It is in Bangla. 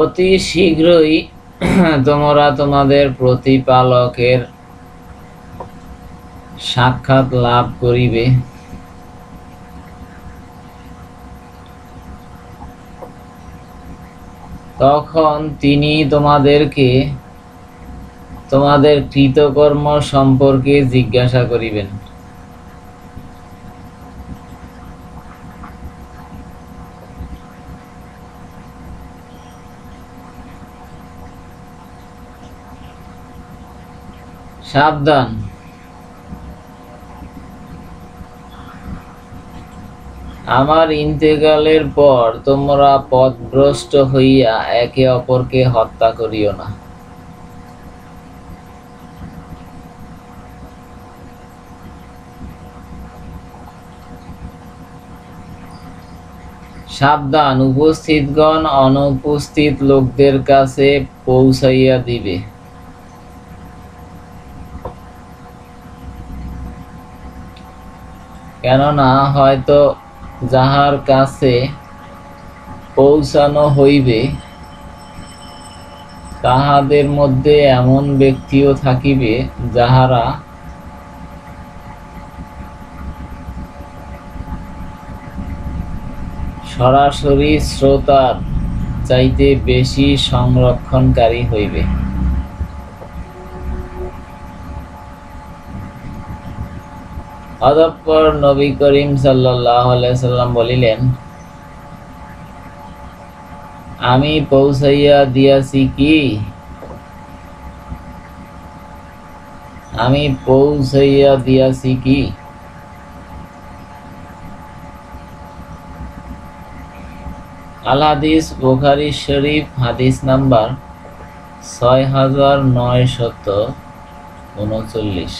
অতি শীঘ্রই তোমরা তোমাদের প্রতিপালকের সাক্ষাৎ লাভ করিবে। তখন তিনি তোমাদেরকে, তোমাদের কৃতকর্ম সম্পর্কে জিজ্ঞাসা করিবেন। সাবধান। আমার ইন্তেকালের পর তোমরা পথভ্রষ্ট হইয়া একে অপরকে হত্যা করিও না। সাবধান, উপস্থিতগণ অনুপস্থিত লোকদের কাছে পৌঁছাইয়া দিবে। কেননা হয়তো যাহার কাছে পৌঁছানো হইবে, তাহাদের মধ্যে এমন ব্যক্তিও থাকিবে যাহারা সরাসরি শ্রোতার চাইতে বেশি সংরক্ষণকারী হইবে। অতঃপর নবী করিম সাল্লাম বলিলেন, আমি পৌঁছাইয়া দিয়াছি কি? আমি পৌঁছাইয়া দিয়াছি কি? আল হাদিস বুখারি শরীফ, হাদিস নাম্বার ছয় হাজার নয় শত উনচল্লিশ।